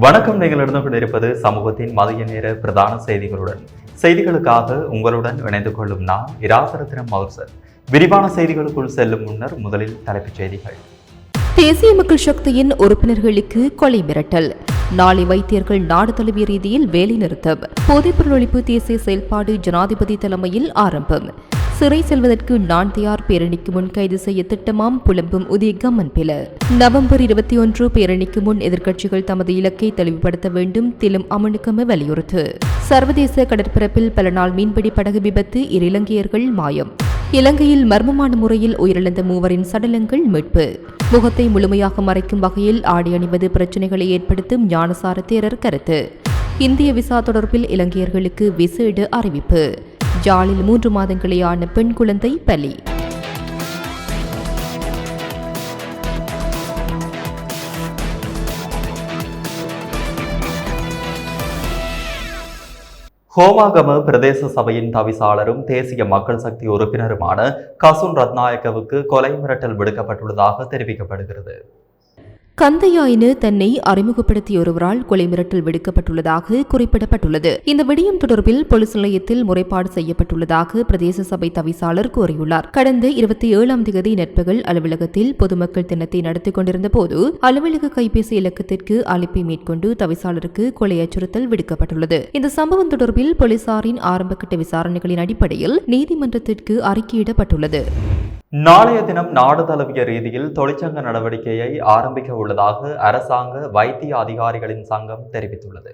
வணக்கம். நீங்கள் இருந்து கொண்டிருப்பது சமூகத்தின் மதிய நேர பிரதான செய்திகளுடன். செய்திகளுக்காக உங்களுடன் இணைந்து கொள்ளும் நான் இராசரத்தினம் மௌசர் விரிவான செய்திகளுக்குள் செல்லும் முன்னர் முதலில் தலைப்புச் செய்திகள். தேசிய மக்கள் சக்தியின் உறுப்பினர்களுக்கு கொலை மிரட்டல். நாளை வைத்தியர்கள் நாடு தழுவிய ரீதியில் வேலைநிறுத்தம் போதைப்பொருள் ஒழிப்பு தேசிய செயல்பாடு ஜனாதிபதி தலைமையில் ஆரம்பம். சிறை செல்வதற்கு நான் தயார் பேரணிக்கு முன் கைது செய்ய திட்டமாம் புலம்பும் உதய கம்மன் பில. நவம்பர் இருபத்தி ஒன்று பேரணிக்கு முன் எதிர்க்கட்சிகள் தமது இலக்கை தெளிவுபடுத்த வேண்டும் திலும் அமனுக்கம வலியுறுத்து. சர்வதேச கடற்பரப்பில் பல நாள் மீன்பிடி படகு விபத்து இரு இலங்கையர்கள் மாயம். இலங்கையில் மர்மமான முறையில் உயிரிழந்த மூவரின் சடலங்கள் மீட்பு. முகத்தை முழுமையாக மறைக்கும் வகையில் ஆடை அணிவது பிரச்சினைகளை ஏற்படுத்தும் ஞானசார தேரர் கருத்து. இந்திய விசா தொடர்பில் இலங்கையர்களுக்கு விசேட அறிவிப்பு. ஜாலில் மூன்று மாதங்களேயான பெண் குழந்தை பலி. ஹோமாகம பிரதேச சபையின் தவிசாளரும் தேசிய மக்கள் சக்தி உறுப்பினருமான கசுன் ரத்நாயக்கவுக்கு கொலை மிரட்டல் விடுக்கப்பட்டுள்ளதாக தெரிவிக்கப்படுகிறது. கந்தையாயினு தன்னை அறிமுகப்படுத்திய ஒருவரால் கொலை மிரட்டல் விடுக்கப்பட்டுள்ளதாக குறிப்பிடப்பட்டுள்ளது. இந்த விடயம் தொடர்பில் போலீஸ் நிலையத்தில் முறைப்பாடு செய்யப்பட்டுள்ளதாக பிரதேச சபை தவிசாளர் கூறியுள்ளார். கடந்த இருபத்தி ஏழாம் தேதி நட்பகல் அலுவலகத்தில் பொதுமக்கள் தினத்தை நடத்திக் கொண்டிருந்த போது அலுவலக கைபேசி இலக்கத்திற்கு அழைப்பை மேற்கொண்டு தவிசாளருக்கு கொலை அச்சுறுத்தல் விடுக்கப்பட்டுள்ளது. இந்த சம்பவம் தொடர்பில் போலீசாரின் ஆரம்பகட்ட விசாரணைகளின் அடிப்படையில் நீதிமன்றத்திற்கு அறிக்கையிடப்பட்டுள்ளது. நாளைய தினம் நாடு தழுவிய ரீதியில் தொழிற்சங்க நடவடிக்கையை ஆரம்பிக்க உள்ளதாக அரசாங்க வைத்திய அதிகாரிகளின் சங்கம் தெரிவித்துள்ளது.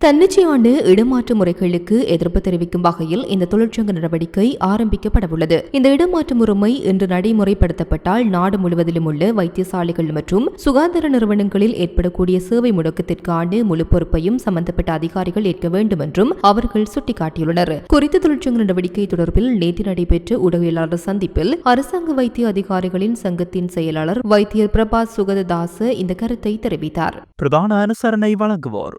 தன்னிச்சையான இடமாற்று முறைகளுக்கு எதிர்ப்பு தெரிவிக்கும் வகையில் இந்த தொழிற்சங்க நடவடிக்கை ஆரம்பிக்கப்படவுள்ளது. இந்த இடமாற்று முறைமை இன்று நடைமுறைப்படுத்தப்பட்டால் நாடு முழுவதிலும் உள்ள வைத்தியசாலைகள் மற்றும் சுகாதார நிறுவனங்களில் ஏற்படக்கூடிய சேவை முடக்கத்திற்கான முழு பொறுப்பையும் சம்பந்தப்பட்ட அதிகாரிகள் ஏற்க வேண்டும் என்றும் அவர்கள் சுட்டிக்காட்டியுள்ளனர். குறித்த தொழிற்சங்க நடவடிக்கை தொடர்பில் நேற்று நடைபெற்ற ஊடகவியலாளர் சந்திப்பில் அரசாங்க வைத்திய அதிகாரிகளின் சங்கத்தின் செயலாளர் வைத்தியர் பிரபாத் சுகததாச இந்த கருத்தை தெரிவித்தார். பிரதான அனுசரணை வழங்குவோர்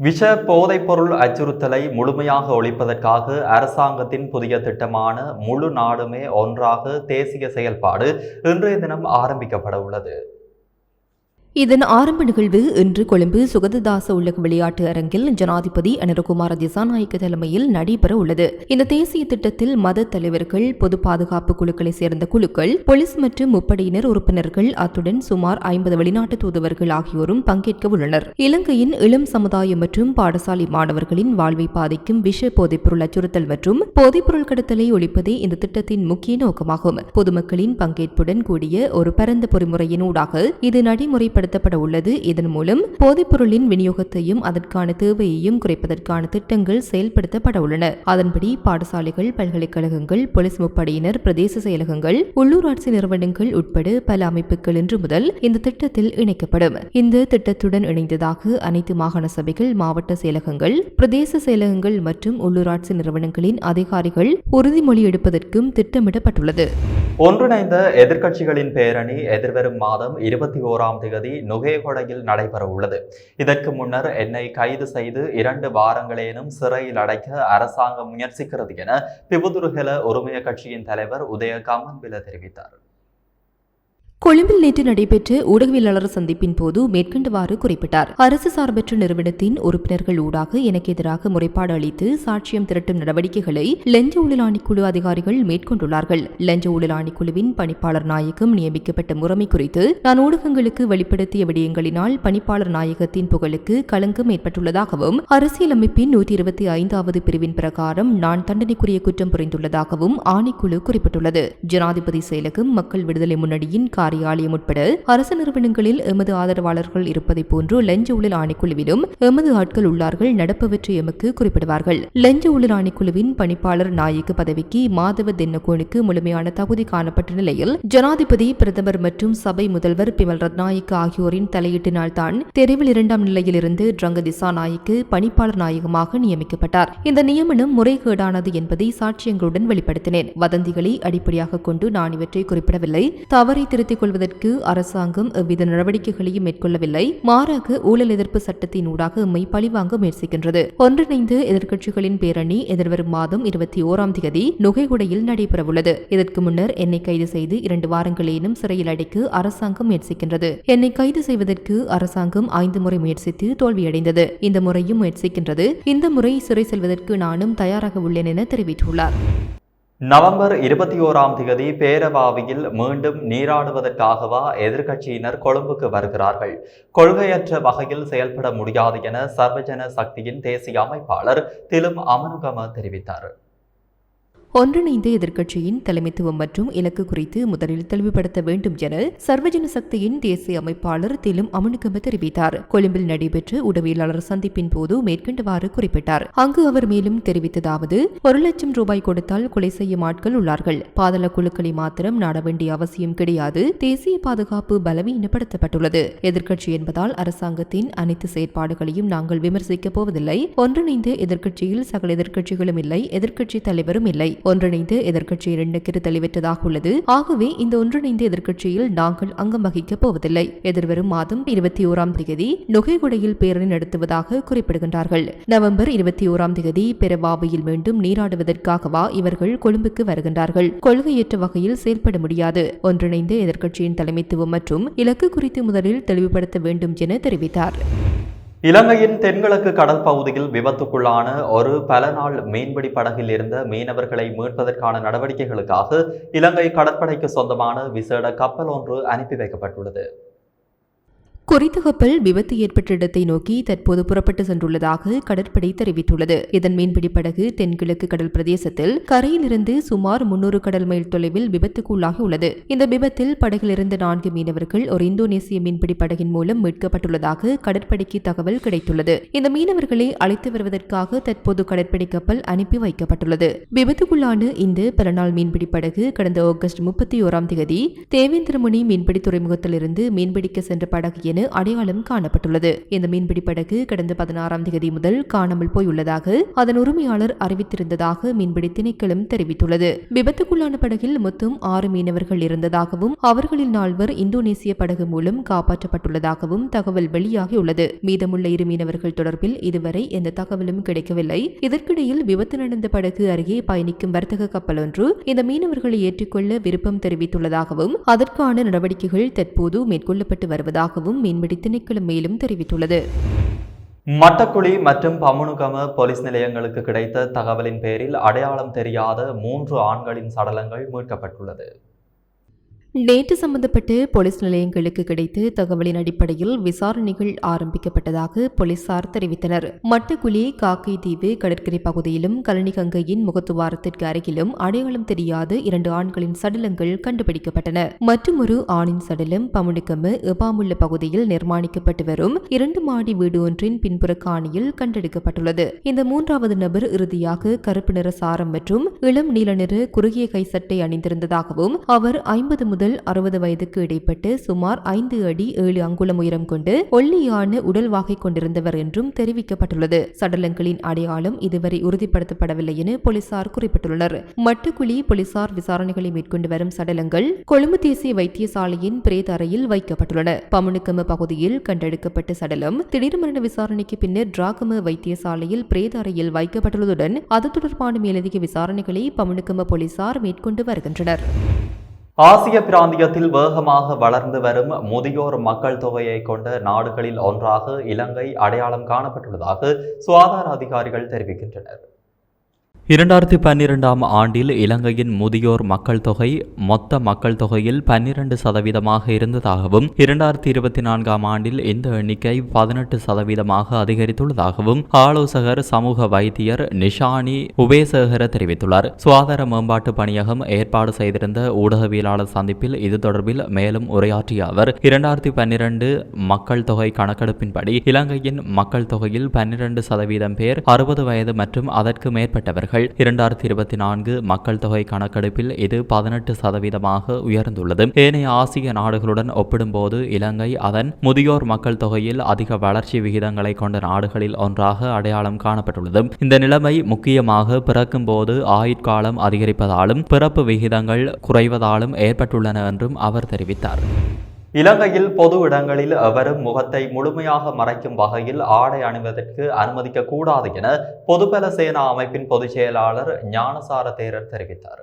விஷ போதைப்பொருள் அச்சுறுத்தலை முழுமையாக ஒழிப்பதற்காக அரசாங்கத்தின் புதிய திட்டமான முழு நாடுமே ஒன்றாக தேசிய செயல்பாடு இன்றைய தினம் ஆரம்பிக்கப்பட உள்ளது. இதன் ஆரம்ப நிகழ்வு இன்று கொழும்பு சுகததாச உள்ளக விளையாட்டு அரங்கில் ஜனாதிபதி அனுரகுமார திசாநாயக்க தலைமையில் நடைபெற உள்ளது. இந்த தேசிய திட்டத்தில் மத தலைவர்கள் பொது பாதுகாப்பு குழுக்களை சேர்ந்த குழுக்கள் போலீஸ் மற்றும் முப்படையினர் உறுப்பினர்கள் அத்துடன் சுமார் ஐம்பது வெளிநாட்டு தூதுவர்கள் ஆகியோரும் பங்கேற்க உள்ளனர். இலங்கையின் இளம் சமுதாயம் மற்றும் பாடசாலை மாணவர்களின் வாழ்வை பாதிக்கும் விஷ போதைப்பொருள் அச்சுறுத்தல் மற்றும் போதைப்பொருள் கடத்தலை ஒழிப்பதே இந்த திட்டத்தின் முக்கிய நோக்கமாகும். பொதுமக்களின் பங்கேற்புடன் கூடிய ஒரு பரந்த பொறிமுறையினூடாக இது நடைமுறைப்படுத்த செயல்படுத்தப்பட உள்ளது. இதன் மூலம் போதைப்பொருளின் விநியோகத்தையும் அதற்கான தேவையையும் குறைப்பதற்கான திட்டங்கள் செயல்படுத்தப்பட உள்ளன. அதன்படி பாடசாலைகள் பல்கலைக்கழகங்கள் போலீஸ் முப்படையினர் பிரதேச செயலகங்கள் உள்ளூராட்சி நிறுவனங்கள் உட்பட பல அமைப்புகள் இன்று முதல் இந்த திட்டத்தில் இணைக்கப்படும். இந்த திட்டத்துடன் இணைந்ததாக அனைத்து மாகாண சபைகள் மாவட்ட செயலகங்கள் பிரதேச செயலகங்கள் மற்றும் உள்ளூராட்சி நிறுவனங்களின் அதிகாரிகள் உறுதிமொழி எடுப்பதற்கும் திட்டமிடப்பட்டுள்ளது. ஒன்றிணைந்த எதிர்க்கட்சிகளின் பேரணி எதிர்வரும் மாதம் இருபத்தி ஓராம் தேதி நுகேகொடையில் நடைபெற உள்ளது இதற்கு முன்னர் என்னை கைது செய்து இரண்டு வாரங்களேனும் சிறையில் அடைக்க அரசாங்கம் முயற்சிக்கிறது என பிபுதுருகல உரிமைய கட்சியின் தலைவர் உதய கமன்பில தெரிவித்தார். கொழும்பில் நேற்று நடைபெற்ற ஊடகவியலாளர் சந்திப்பின் போது மேற்கண்டவாறு குறிப்பிட்டார். அரசு சார்பற்ற நிறுவனத்தின் உறுப்பினர்கள் ஊடாக எனக்கு எதிராக முறைப்பாடு அளித்து சாட்சியம் திரட்டும் நடவடிக்கைகளை லஞ்ச ஊழல் ஆணைக்குழு அதிகாரிகள் மேற்கொண்டுள்ளார்கள். லஞ்ச ஊழல் ஆணைக்குழுவின் பணிப்பாளர் நாயகம் நியமிக்கப்பட்ட முறைமை குறித்து நான் ஊடகங்களுக்கு வெளிப்படுத்திய விடயங்களினால் பணிப்பாளர் நாயகத்தின் புகழுக்கு களங்கம் ஏற்பட்டுள்ளதாகவும் அரசியலமைப்பின் நூற்றி இருபத்தி ஐந்தாவது பிரிவின் பிரகாரம் நான் தண்டனைக்குரிய குற்றம் புரிந்துள்ளதாகவும் ஆணைக்குழு குறிப்பிட்டுள்ளது. ஜனாதிபதி செயலகம் மக்கள் விடுதலை முன்னணியின் காரிய காரியாலயம் உட்பட அரசு நிறுவனங்களில் எமது ஆதரவாளர்கள் இருப்பதைப் போன்று லஞ்ச ஊழல் ஆணைக்குழுவிலும் எமது ஆட்கள் உள்ளார்கள் நடப்பவற்றை எமக்கு குறிப்பிடுவார்கள். லஞ்ச ஊழல் ஆணைக்குழுவின் பணிப்பாளர் நாயக்கு பதவிக்கு மாதவ தென்னகோனுக்கு முழுமையான தகுதி காணப்பட்ட நிலையில் ஜனாதிபதி பிரதமர் மற்றும் சபை முதல்வர் பிமல் ரத்நாயக்கு ஆகியோரின் தலையீட்டினால் தான் தெரிவில் இரண்டாம் நிலையிலிருந்து ட்ரங்க திசாநாயக்கு பணிப்பாளர் நாயகமாக நியமிக்கப்பட்டார். இந்த நியமனம் முறைகேடானது என்பதை சாட்சியங்களுடன் வெளிப்படுத்தினேன். வதந்திகளை அடிப்படையாக கொண்டு நான் இவற்றை குறிப்பிடவில்லை. தவறை திருத்தி திருத்திக் கொள்வதற்கு அரசாங்கம் எவ்வித நடவடிக்கைகளையும் மேற்கொள்ளவில்லை. மாறாக ஊழல் எதிர்ப்பு சட்டத்தின் ஊடாக எம்மை பழிவாங்க முயற்சிக்கின்றது. ஒன்றிணைந்து எதிர்க்கட்சிகளின் பேரணி எதிர்வரும் மாதம் இருபத்தி ஓராம் தேதி நுகைகுடையில் நடைபெறவுள்ளது. இதற்கு முன்னர் என்னை கைது செய்து இரண்டு வாரங்களேனும் சிறையில் அடைக்க அரசாங்கம் முயற்சிக்கின்றது. என்னை கைது செய்வதற்கு அரசாங்கம் ஐந்து முறை முயற்சித்து தோல்வியடைந்தது. இந்த முறையும் முயற்சிக்கின்றது. இந்த முறை சிறை செல்வதற்கு நானும் தயாராக உள்ளேன் என தெரிவித்துள்ளார். நவம்பர் இருபத்தி ஓராம் தேதி பேரவாவியில் மீண்டும் நீராடுவதற்காகவா எதிர்க்கட்சியினர் கொழும்புக்கு வருகிறார்கள். கொள்கையற்ற வகையில் செயல்பட முடியாது என சர்வஜன சக்தியின் தேசிய அமைப்பாளர் திலும் அமனுகம தெரிவித்தார். ஒன்றிணைந்த எதிர்க்கட்சியின் தலைமைத்துவம் மற்றும் இலக்கு குறித்து முதலில் தெளிவுபடுத்த வேண்டும் என சர்வஜன சக்தியின் தேசிய அமைப்பாளர் திலும் அமனுகம தெரிவித்தார். கொழும்பில் நடைபெற்ற உடவியலாளர் சந்திப்பின் போது மேற்கண்டவாறு குறிப்பிட்டார். அங்கு அவர் மேலும் தெரிவித்ததாவது ஒரு லட்சம் ரூபாய் கொடுத்தால் கொலை செய்யும் ஆட்கள் உள்ளார்கள். பாதாள குழுக்களை மாத்திரம் நாட வேண்டிய அவசியம் கிடையாது. தேசிய பாதுகாப்பு பலவீனப்படுத்தப்பட்டுள்ளது. எதிர்க்கட்சி என்பதால் அரசாங்கத்தின் அனைத்து செயற்பாடுகளையும் நாங்கள் விமர்சிக்கப் போவதில்லை. ஒன்றிணைந்த எதிர்க்கட்சியில் சகல எதிர்க்கட்சிகளும் இல்லை எதிர்க்கட்சி தலைவரும் இல்லை. ஒன்றிணைந்து எதிர்க்கட்சி இரண்டுக்கு தெளிவற்றதாக உள்ளது. ஆகவே இந்த ஒன்றிணைந்த எதிர்க்கட்சியில் நாங்கள் அங்கம் வகிக்கப் போவதில்லை. எதிர்வரும் மாதம் இருபத்தி ஓராம் தேதி நுகைகுடையில் பேரணி நடத்துவதாக குறிப்பிடுகின்றார்கள். நவம்பர் இருபத்தி ஓராம் தேதி பெரவாவையில் மீண்டும் நீராடுவதற்காகவா இவர்கள் கொழும்புக்கு வருகின்றார்கள். கொள்கையற்ற வகையில் செயல்பட முடியாது. ஒன்றிணைந்த எதிர்க்கட்சியின் தலைமைத்துவம் மற்றும் இலக்கு குறித்து முதலில் தெளிவுபடுத்த வேண்டும் என தெரிவித்தார். இலங்கையின் தென்கிழக்கு கடல் பகுதியில் விபத்துக்குள்ளான ஒரு பல நாள் மீன்பிடி படகில் இருந்த மீனவர்களை மீட்பதற்கான நடவடிக்கைகளுக்காக இலங்கை கடற்படைக்கு சொந்தமான விசேட கப்பல் ஒன்று அனுப்பி வைக்கப்பட்டுள்ளது. குறித்தகப்பல் விபத்து ஏற்பட்ட இடத்தை நோக்கி தற்போது புறப்பட்டு சென்றுள்ளதாக கடற்படை தெரிவித்துள்ளது. இதன் மீன்பிடி படகு தென்கிழக்கு கடல் பிரதேசத்தில் கரையிலிருந்து சுமார் முன்னூறு கடல் மைல் தொலைவில் விபத்துக்குள்ளாகி உள்ளது. இந்த விபத்தில் படகில் நான்கு மீனவர்கள் ஒரு இந்தோனேசிய மீன்பிடி படகின் மூலம் மீட்கப்பட்டுள்ளதாக கடற்படைக்கு தகவல் கிடைத்துள்ளது. இந்த மீனவர்களை அழைத்து வருவதற்காக தற்போது கடற்படை கப்பல் அனுப்பி வைக்கப்பட்டுள்ளது. விபத்துக்குள்ளான இந்த பிறநாள் மீன்பிடி படகு கடந்த ஆகஸ்ட் முப்பத்தி ஓராம் தேதி தேவேந்திரமுனி மீன்பிடி துறைமுகத்திலிருந்து மீன்பிடிக்க சென்ற படகு என அடையாளம் காணப்பட்டுள்ளது. இந்த மீன்பிடி படகு கடந்த பதினாறாம் தேதி முதல் காணாமல் போயுள்ளதாக அதன் உரிமையாளர் அறிவித்திருந்ததாக மீன்பிடி திணைக்களம் தெரிவித்துள்ளது. விபத்துக்குள்ளான படகில் மொத்தம் ஆறு மீனவர்கள் இருந்ததாகவும் அவர்களில் நால்வர் இந்தோனேசிய படகு மூலம் காப்பாற்றப்பட்டுள்ளதாகவும் தகவல் வெளியாகியுள்ளது. மீதமுள்ள இரு மீனவர்கள் தொடர்பில் இதுவரை எந்த தகவலும் கிடைக்கவில்லை. இதற்கிடையில் விபத்து நடந்த படகு அருகே பயணிக்கும் வர்த்தக கப்பல் ஒன்று இந்த மீனவர்களை ஏற்றுக்கொள்ள விருப்பம் தெரிவித்துள்ளதாகவும் அதற்கான நடவடிக்கைகள் தற்போது மேற்கொள்ளப்பட்டு வருவதாகவும் மீன்பிடி திணைக்களம் மேலும் தெரிவித்துள்ளது. மட்டக்குழி மற்றும் பமுனுகம போலீஸ் நிலையங்களுக்கு கிடைத்த தகவலின் பேரில் அடையாளம் தெரியாத மூன்று ஆண்களின் சடலங்கள் மீட்கப்பட்டுள்ளது. நேற்று சம்பந்தப்பட்டு போலீஸ் நிலையங்களுக்கு கிடைத்த தகவலின் அடிப்படையில் விசாரணைகள் ஆரம்பிக்கப்பட்டதாக போலீசார் தெரிவித்தனர். மட்டக்குழி காக்கை தீவு கடற்கரை பகுதியிலும் கழனிகங்கையின் முகத்துவாரத்திற்கு அருகிலும் அடையாளம் தெரியாத இரண்டு ஆண்களின் சடலங்கள் கண்டுபிடிக்கப்பட்டன. மற்றொரு ஆணின் சடலம் பமுனுக்கம எபாமுள்ள பகுதியில் நிர்மாணிக்கப்பட்டு வரும் இரண்டு மாடி வீடு ஒன்றின் பின்புற காணியில் கண்டெடுக்கப்பட்டுள்ளது. இந்த மூன்றாவது நபர் இறுதியாக கருப்பு நிற சாரம் மற்றும் இளம் நீல நிற குறுகிய கை சட்டை அணிந்திருந்ததாகவும் அவர் ஐம்பது முதல் அறுபது வயதுக்கு இடைப்பட்டு சுமார் ஐந்து அடி ஏழு அங்குலம் உயரம் கொண்டு ஒல்லியான உடல் வாகை கொண்டிருந்தவர் என்றும் தெரிவிக்கப்பட்டுள்ளது. சடலங்களின் அடையாளம் இதுவரை உறுதிப்படுத்தப்படவில்லை என போலீசார் குறிப்பிட்டுள்ளனர். மட்டுக்குழி போலீசார் விசாரணைகளை மேற்கொண்டு வரும் சடலங்கள் கொழும்பு தேசிய வைத்தியசாலையின் பிரேத அறையில் வைக்கப்பட்டுள்ளன. பமுனுக்கம பகுதியில் கண்டெடுக்கப்பட்ட சடலம் திடீர் மரண விசாரணைக்கு பின்னர் டிராகம வைத்தியசாலையில் பிரேத அறையில் வைக்கப்பட்டுள்ளதுடன் அது தொடர்பான மேலதிக விசாரணைகளை பமுனுக்கம போலீசார் மேற்கொண்டு வருகின்றனர். ஆசிய பிராந்தியத்தில் வேகமாக வளர்ந்து வரும் முதியோர் மக்கள் தொகையை கொண்ட நாடுகளில் ஒன்றாக இலங்கை அடையாளம் காணப்பட்டுள்ளதாக சுகாதார அதிகாரிகள் தெரிவிக்கின்றனர். இரண்டாயிரத்தி பன்னிரெண்டாம் ஆண்டில் இலங்கையின் முதியோர் மக்கள் தொகை மொத்த மக்கள் தொகையில் பன்னிரண்டு சதவீதமாக இருந்ததாகவும் இரண்டாயிரத்தி இருபத்தி நான்காம் ஆண்டில் இந்த எண்ணிக்கை பதினெட்டு சதவீதமாக அதிகரித்துள்ளதாகவும் ஆலோசகர் சமூக வைத்தியர் நிஷானி உபேசகர தெரிவித்துள்ளார். சுகாதார மேம்பாட்டு பணியகம் ஏற்பாடு செய்திருந்த ஊடகவியலாளர் சந்திப்பில் இது தொடர்பில் மேலும் உரையாற்றிய அவர் இரண்டாயிரத்தி பன்னிரண்டு மக்கள் தொகை கணக்கெடுப்பின்படி இலங்கையின் மக்கள் தொகையில் பன்னிரண்டு சதவீதம் பேர் அறுபது வயது மற்றும் அதற்கு மேற்பட்டவர்கள். இரண்டாயிரத்தி இருபத்தி நான்கு மக்கள் தொகை கணக்கெடுப்பில் இது பதினெட்டு சதவீதமாக உயர்ந்துள்ளது. ஏனைய ஆசிய நாடுகளுடன் ஒப்பிடும்போது இலங்கை அதன் முதியோர் மக்கள் தொகையில் அதிக வளர்ச்சி விகிதங்களை கொண்ட நாடுகளில் ஒன்றாக அடையாளம் காணப்பட்டுள்ளது. இந்த நிலைமை முக்கியமாக பிறக்கும் போது ஆயுட்காலம் அதிகரிப்பதாலும் பிறப்பு விகிதங்கள் குறைவதாலும் ஏற்பட்டுள்ளன என்றும் அவர் தெரிவித்தார். இலங்கையில் பொது இடங்களில் எவரும் முகத்தை முழுமையாக மறைக்கும் வகையில் ஆடை அணிவதற்கு அனுமதிக்க கூடாது என பொதுபல சேனா அமைப்பின் பொதுச் செயலாளர் ஞானசார தேரர் தெரிவித்தார்.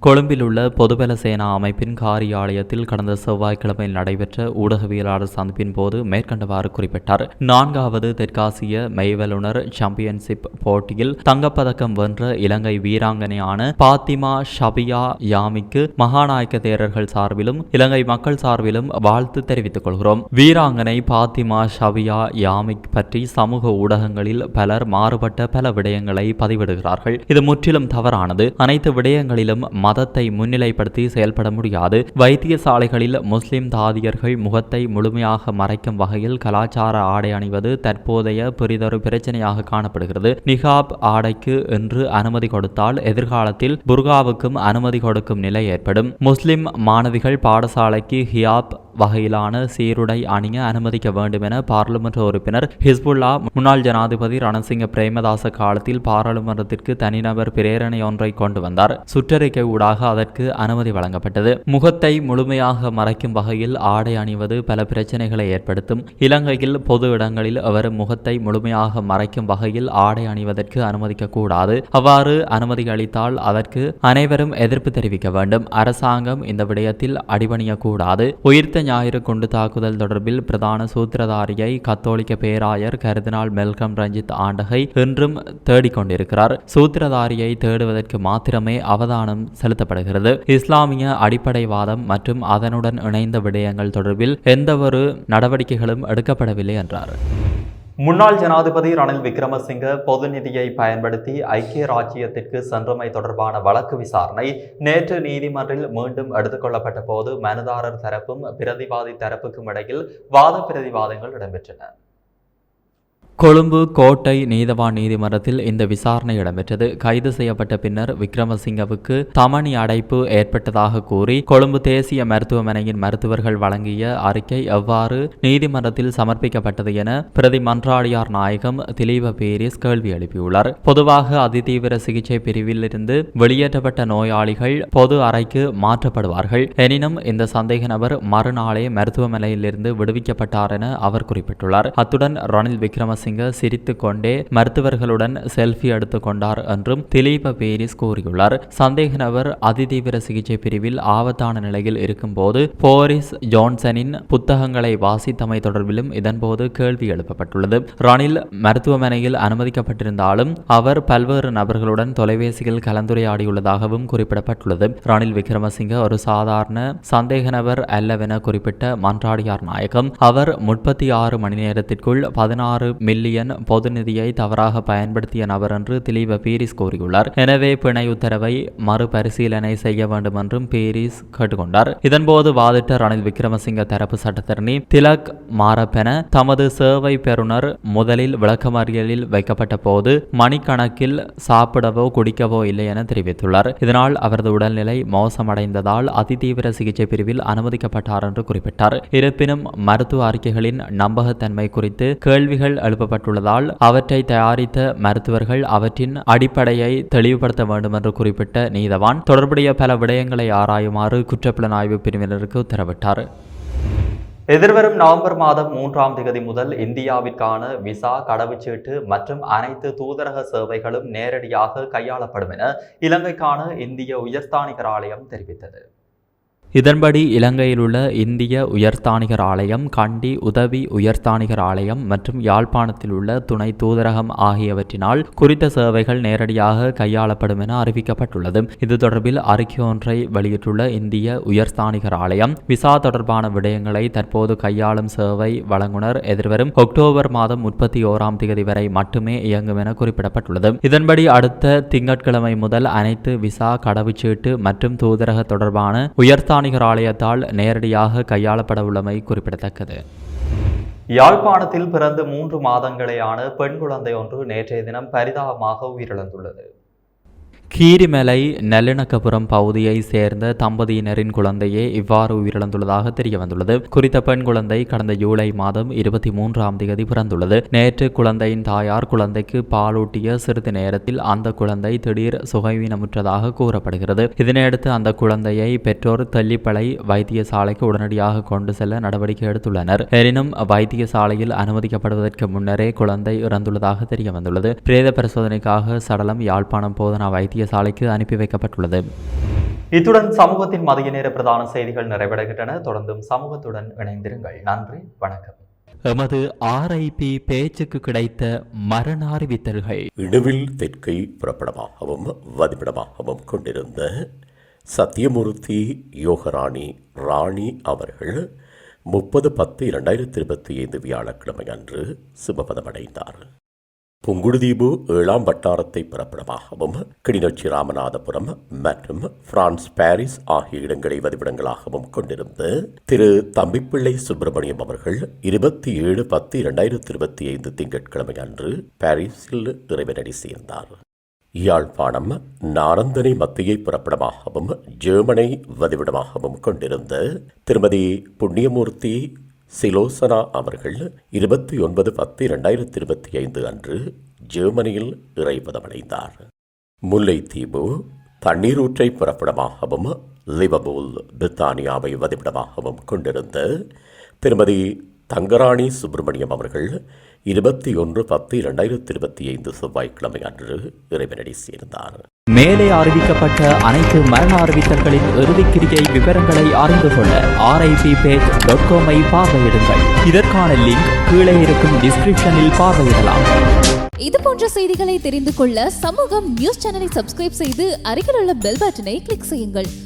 கொழும்பில் உள்ள பொதுபல சேனா அமைப்பின் காரியாலயத்தில் கடந்த செவ்வாய்க்கிழமை நடைபெற்ற ஊடகவியலாளர் சந்திப்பின் போது மேற்கண்டவாறு குறிப்பிட்டார். நான்காவது தெற்காசிய மெய்வல்லுனர் சாம்பியன்ஷிப் போட்டியில் தங்கப்பதக்கம் வென்ற இலங்கை வீராங்கனையான பாத்திமா ஷபியா யாமிக்கு மகாநாயக்க தேரர்கள் சார்பிலும் இலங்கை மக்கள் சார்பிலும் வாழ்த்து தெரிவித்துக் கொள்கிறோம். வீராங்கனை பாத்திமா ஷபியா யாமிக் பற்றி சமூக ஊடகங்களில் பலர் மாறுபட்ட பல விடயங்களை பதிவிடுகிறார்கள். இது முற்றிலும் தவறானது. அனைத்து விடயங்களிலும் மதத்தை முன்னிலைப்படுத்தி செயல்பட முடியாது. வைத்தியசாலைகளில் முஸ்லிம் தாதியர்கள் முகத்தை முழுமையாக மறைக்கும் வகையில் கலாச்சார ஆடை அணிவது தற்போதைய பெரிதொரு பிரச்சனையாக காணப்படுகிறது. நிகாப் ஆடைக்கு என்று அனுமதி கொடுத்தால் எதிர்காலத்தில் புர்காவுக்கும் அனுமதி கொடுக்கும் நிலை ஏற்படும். முஸ்லிம் மாணவிகள் பாடசாலைக்கு ஹியாப் வகையிலான சீருடை அணிய அனுமதிக்க வேண்டும் என பாராளுமன்ற உறுப்பினர் ஹிஸ்புல்லா முன்னாள் ஜனாதிபதி ரணசிங்க பிரேமதாச காலத்தில் பாராளுமன்றத்திற்கு தனிநபர் பிரேரணை ஒன்றை கொண்டு வந்தார். சுற்றறிக்கை ஊடாக அதற்கு அனுமதி வழங்கப்பட்டது. முகத்தை முழுமையாக மறைக்கும் வகையில் ஆடை அணிவது பல பிரச்சனைகளை ஏற்படுத்தும். இலங்கையில் பொது இடங்களில் அவர் முகத்தை முழுமையாக மறைக்கும் வகையில் ஆடை அணிவதற்கு அனுமதிக்க கூடாது. அவ்வாறு அனுமதி அளித்தால் அதற்கு அனைவரும் எதிர்ப்பு தெரிவிக்க வேண்டும். அரசாங்கம் இந்த விடயத்தில் அடிபணியக்கூடாது உயிர்த்த ஞாயிறு குண்டு தாக்குதல் தொடர்பில் பிரதான சூத்திரதாரியை கத்தோலிக்க பேராயர் கருதினால் மெல்கம் ரஞ்சித் ஆண்டகை இன்றும் தேடிக்கொண்டிருக்கிறார். சூத்திரதாரியை தேடுவதற்கு மாத்திரமே அவதானம் செலுத்தப்படுகிறது. இஸ்லாமிய அடிப்படைவாதம் மற்றும் அதனுடன் இணைந்த விடயங்கள் தொடர்பில் எந்தவொரு நடவடிக்கைகளும் எடுக்கப்படவில்லை என்றார். முன்னாள் ஜனாதிபதி ரணில் விக்ரமசிங்க பொது நிதியை பயன்படுத்தி ஐக்கிய ராஜ்ஜியத்திற்கு சென்றமை தொடர்பான வழக்கு விசாரணை நேற்று நீதிமன்றில் மீண்டும் எடுத்துக்கொள்ளப்பட்ட போது மனுதாரர் தரப்பும் பிரதிவாதி தரப்புக்கும் இடையில் வாத பிரதிவாதங்கள் இடம்பெற்றன. கொழும்பு கோட்டை நீதவான் நீதிமன்றத்தில் இந்த விசாரணை இடம்பெற்றது. கைது செய்யப்பட்ட பின்னர் விக்ரமசிங்கவுக்கு தமணி அடைப்பு ஏற்பட்டதாக கூறி கொழும்பு தேசிய மருத்துவமனையின் மருத்துவர்கள் வழங்கிய அறிக்கை எவ்வாறு நீதிமன்றத்தில் சமர்ப்பிக்கப்பட்டது என பிரதி மன்றாடியார் நாயகம் திலீப பேரிஸ் கேள்வி எழுப்பியுள்ளார். பொதுவாக அதிதீவிர சிகிச்சை பிரிவில் இருந்து வெளியேற்றப்பட்ட நோயாளிகள் பொது அறைக்கு மாற்றப்படுவார்கள். எனினும் இந்த சந்தேக நபர் மறுநாளே மருத்துவமனையிலிருந்து விடுவிக்கப்பட்டார் என அவர் குறிப்பிட்டுள்ளார். அத்துடன் ரணில் விக்ரமசிங்க சிரித்து கொண்டே மருத்துவர்களுடன் செல்ஃபி எடுத்துக் கொண்டார் என்றும் திலீப பேரிஸ் கூறியுள்ளார். சந்தேக நபர் அதிதீவிர சிகிச்சை பிரிவில் ஆபத்தான நிலையில் இருக்கும்போது போரிஸ் ஜான்சனின் புத்தகங்களை வாசித்தமை தொடர்பிலும் இதன்போது கேள்வி எழுப்பப்பட்டுள்ளது. ரணில் மருத்துவமனையில் அனுமதிக்கப்பட்டிருந்தாலும் அவர் பல்வேறு நபர்களுடன் தொலைபேசியில் கலந்துரையாடியுள்ளதாகவும் குறிப்பிடப்பட்டுள்ளது. ரணில் விக்ரமசிங்க ஒரு சாதாரண சந்தேக நபர் அல்லவென குறிப்பிட்ட மன்றாடியார் நாயகம். அவர் முப்பத்தி ஆறு மணி நேரத்திற்குள் பதினாறு மில்லியன் பொது நிதியை தவறாக பயன்படுத்திய நபர் என்று திலீப பீரிஸ் கூறியுள்ளார். எனவே பிணை உத்தரவை மறுபரிசீலனை செய்ய வேண்டும் என்றும் பீரிஸ் கேட்டுக்கொண்டார். இதன்போது வாதிட்ட ரணில் விக்ரமசிங்க தரப்பு சட்டத்தரணி திலக் மாரப்பென தமது சேவை பெறுநர் முதலில் விளக்கமறியலில் வைக்கப்பட்ட போது மணிக்கணக்கில் சாப்பிடவோ குடிக்கவோ இல்லை என தெரிவித்துள்ளார். இதனால் அவரது உடல்நிலை மோசமடைந்ததால் அதிதீவிர சிகிச்சை பிரிவில் அனுமதிக்கப்பட்டார் என்று குறிப்பிட்டார். இருப்பினும் மருத்துவ அறிக்கைகளின் நம்பகத்தன்மை குறித்து கேள்விகள் அனுப்பப்பட்டுள்ளதால் அவற்றை தயாரித்த மருத்துவர்கள் அவற்றின் அடிப்படையை தெளிவுபடுத்த வேண்டும் என்று குறிப்பிட்ட நீதவான் தொடர்புடைய பல விடயங்களை ஆராயுமாறு குற்றப்புலனாய்வு பிரிவினருக்கு உத்தரவிட்டார். எதிர்வரும் நவம்பர் மாதம் மூன்றாம் தேதி முதல் இந்தியாவிற்கான விசா கடவுச்சீட்டு மற்றும் அனைத்து தூதரக சேவைகளும் நேரடியாக கையாளப்படும் என இலங்கைக்கான இந்திய உயர்ஸ்தானிகர் ஆலயம் தெரிவித்தது. இதன்படி இலங்கையில் உள்ள இந்திய உயர்தானிகர் ஆலயம் கண்டி உதவி உயர்தானிகர் ஆலயம் மற்றும் யாழ்ப்பாணத்தில் உள்ள துணை தூதரகம் ஆகியவற்றினால் குறித்த சேவைகள் நேரடியாக கையாளப்படும் என அறிவிக்கப்பட்டுள்ளது. இது தொடர்பில் அறிக்கை ஒன்றை வெளியிட்டுள்ள இந்திய உயர்ஸ்தானிகர் ஆலயம் விசா தொடர்பான விடயங்களை தற்போது கையாளும் சேவை வழங்குனர் எதிர்வரும் அக்டோபர் மாதம் முப்பத்தி ஓராம் தேதி வரை மட்டுமே இயங்கும் என குறிப்பிடப்பட்டுள்ளது. இதன்படி அடுத்த திங்கட்கிழமை முதல் அனைத்து விசா கடவுச்சீட்டு மற்றும் தூதரக தொடர்பான உயர்ஸ்தானிகர் ஆலயத்தால் நேரடியாக கையாளப்பட உள்ளமை குறிப்பிடத்தக்கது. யாழ்ப்பாணத்தில் பிறந்து மூன்று மாதங்களேயான பெண் குழந்தை ஒன்று நேற்றைய தினம் பரிதாபமாக உயிரிழந்துள்ளது. கீரிமலை நல்லிணக்கபுரம் பகுதியை சேர்ந்த தம்பதியினரின் குழந்தையே இவ்வாறு உயிரிழந்துள்ளதாக தெரிய வந்துள்ளது குறித்த பெண் குழந்தை கடந்த ஜூலை மாதம் இருபத்தி மூன்றாம் தேதி பிறந்துள்ளது. நேற்று குழந்தையின் தாயார் குழந்தைக்கு பாலூட்டிய சிறிது நேரத்தில் அந்த குழந்தை திடீர் சுகைவீனமுற்றதாக கூறப்படுகிறது. இதனையடுத்து அந்த குழந்தையை பெற்றோர் தெல்லிப்பளை வைத்தியசாலைக்கு உடனடியாக கொண்டு செல்ல நடவடிக்கை எடுத்துள்ளனர். எனினும் வைத்தியசாலையில் அனுமதிக்கப்படுவதற்கு முன்னரே குழந்தை இறந்துள்ளதாக தெரிய வந்துள்ளது பிரேத பரிசோதனைக்காக சடலம் யாழ்ப்பாணம் போதனா வைத்திய வைத்தியசாலைக்கு அனுப்பி வைக்கப்பட்டுள்ளது. இத்துடன் சமூகத்தின் மதிய நேர பிரதான செய்திகள் நிறைவடைகின்றன. தொடர்ந்தும் சமூகத்துடன் இணைந்திருங்கள். நன்றி. வணக்கம். எமது ஆர்ஐபி பேச்சுக்கு கிடைத்த மரண அறிவித்தல்கள். இணுவில் தெற்கை புறப்படமாகவும் வதிவிடமாகவும் கொண்டிருந்த சத்தியமூர்த்தி யோகராணி ராணி அவர்கள் முப்பது பத்து இரண்டாயிரத்தி இருபத்தி ஐந்து வியாழக்கிழமை அன்று சிவபதமடைந்தார் புங்குடுதீபு ஏழாம் வட்டாரத்தை பிறப்பிடமாகவும் கிளிநொச்சி ராமநாதபுரம் மற்றும் பிரான்ஸ் பாரிஸ் ஆகிய இடங்களை வதிவிடங்களாகவும் கொண்டிருந்த திரு தம்பிப்பிள்ளை சுப்பிரமணியம் அவர்கள் இருபத்தி ஏழு பத்து இரண்டாயிரத்தி இருபத்தி ஐந்து திங்கட்கிழமை அன்று பாரிஸில் இறைவனடி சேர்ந்தார். யாழ்ப்பாணம் நாரந்தனை மத்தியை புறப்படமாகவும் ஜெர்மனை வதிவிடமாகவும் கொண்டிருந்த திருமதி புண்ணியமூர்த்தி சிலோசனா அவர்கள் இருபத்தி ஒன்பது பத்து இரண்டாயிரத்தி இருபத்தி ஐந்து அன்று ஜெர்மனியில் இறைப்பதமடைந்தார் முல்லைத்தீவு தண்ணீரூற்றை புறப்படமாகவும் லிவபூல் பிரித்தானியாவை வதிவிடமாகவும் கொண்டிருந்த திருமதி தங்கராணி சுப்பிரமணியம் அவர்கள் இருபத்தி ஒன்று பத்து இரண்டாயிரத்தி இருபத்தி ஐந்து செவ்வாய்க்கிழமை அன்று இறைவனடி சேர்ந்தார். மேலே அறிவிக்கப்பட்ட அனைத்து மரண அறிவித்தல்களின் இறுதிக்கிரியை விவரங்களை அறிந்து கொள்ள ஆர்ஐபி பேஜ் டாட் காமை பார்வையிடுங்கள். இதற்கான லிங்க் கீழே இருக்கும் டிஸ்கிரிப்ஷனில் பார்வையிடலாம். இது போன்ற செய்திகளை தெரிந்து கொள்ள சமூகம் நியூஸ் சேனலை சப்ஸ்கிரைப் செய்து அருகில் உள்ள பெல் பட்டனை கிளிக் செய்யுங்கள்.